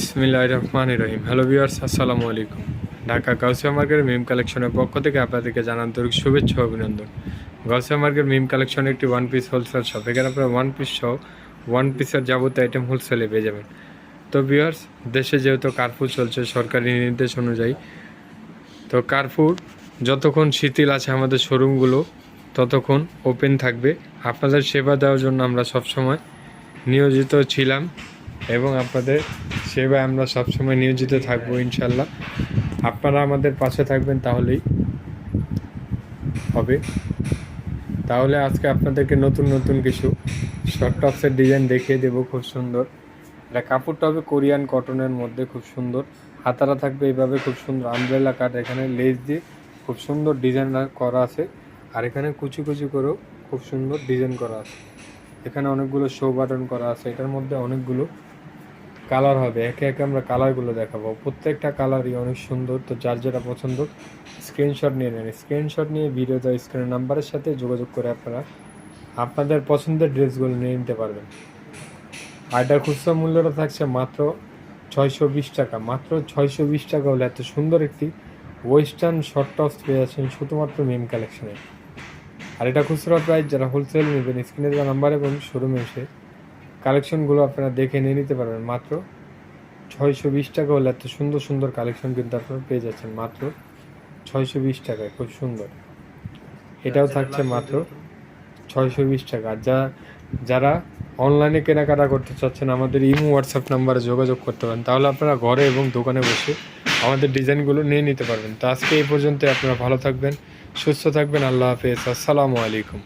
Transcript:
বিসমিল্লাহ রহমান রহিম hello viewers, আসসালামু আলাইকুম। ঢাকা গাউসিয়া মার্কেটের মিম কালেকশনের পক্ষ থেকে আপনাদেরকে জানান আন্তরিক শুভেচ্ছা অভিনন্দন। গাউসিয়া মার্কেট মিম কালেকশন একটি ওয়ান পিস হোলসেল শপ এখানে আপনারা ওয়ান পিস সহ ওয়ান পিসের যাবতীয় আইটেম হোলসেলে পেয়ে যাবেন। তো ভিউয়ার্স, দেশে যেহেতু কার্ফু চলছে সরকারি নির্দেশ অনুযায়ী, তো কার্ফুর যতক্ষণ শিথিল আছে আমাদের শোরুমগুলো ততক্ষণ ওপেন থাকবে। আপনাদের সেবা দেওয়ার জন্য আমরা সবসময় নিয়োজিত ছিলাম এবং আপনাদের সেবায় আমরা সবসময় নিয়োজিত থাকব, ইনশাল্লাহ। আপনারা আমাদের পাশে থাকবেন, তাহলেই হবে। তাহলে আজকে আপনাদেরকে নতুন নতুন কিছু শর্ট টপসের ডিজাইন দেখিয়ে দেবো, খুব সুন্দর। এটা কাপড়টা হবে কোরিয়ান কটনের মধ্যে, খুব সুন্দর। হাতারা থাকবে এইভাবে, খুব সুন্দর। আমব্রেলা কাট এখানে লেস দিয়ে খুব সুন্দর ডিজাইন করা আছে। আর এখানে কুচি কুচি করেও খুব সুন্দর ডিজাইন করা আছে। এখানে অনেকগুলো শো বাটন করা আছে। এটার মধ্যে অনেকগুলো কালার হবে। একে একে আমরা কালারগুলো দেখাবো। প্রত্যেকটা কালারই অনেক সুন্দর। তো যার যেটা পছন্দ স্ক্রিনশট নিয়ে নেন। স্ক্রিনশট নিয়ে ভিডিওতে স্ক্রিনের নাম্বারের সাথে যোগাযোগ করে আপনারা আপনাদের পছন্দের ড্রেসগুলো নিয়ে নিতে পারবেন। আর এটার খুচরা মূল্যটা থাকছে মাত্র ছয়শো বিশ টাকা। মাত্র ছয়শো বিশ টাকা হলে এত সুন্দর একটি ওয়েস্টার্ন শর্ট টপস পেয়ে যাচ্ছেন শুধুমাত্র মেম কালেকশনে আর এটা খুচরা প্রাইস যারা হোলসেল নেবেন স্ক্রিনে দেওয়া নাম্বার এবং শোরুমে এসে কালেকশনগুলো আপনারা দেখে নিয়ে নিতে পারবেন। মাত্র ছয়শো বিশ টাকা হলে এত সুন্দর সুন্দর কালেকশন কিন্তু আপনারা পেয়ে যাচ্ছেন। মাত্র ছয়শো বিশ টাকায় খুব সুন্দর। এটাও থাকছে মাত্র ছয়শো বিশ টাকা। আর যা যারা অনলাইনে কেনাকাটা করতে চাচ্ছেন আমাদের ইমো হোয়াটসঅ্যাপ নাম্বারে যোগাযোগ করতে পারেন। তাহলে আপনারা ঘরে এবং দোকানে বসে আমাদের ডিজাইনগুলো নিয়ে নিতে পারবেন। তো আজকে এই পর্যন্ত আপনারা ভালো থাকবেন সুস্থ থাকবেন। আল্লাহ হাফেজ। আসসালামু আলাইকুম।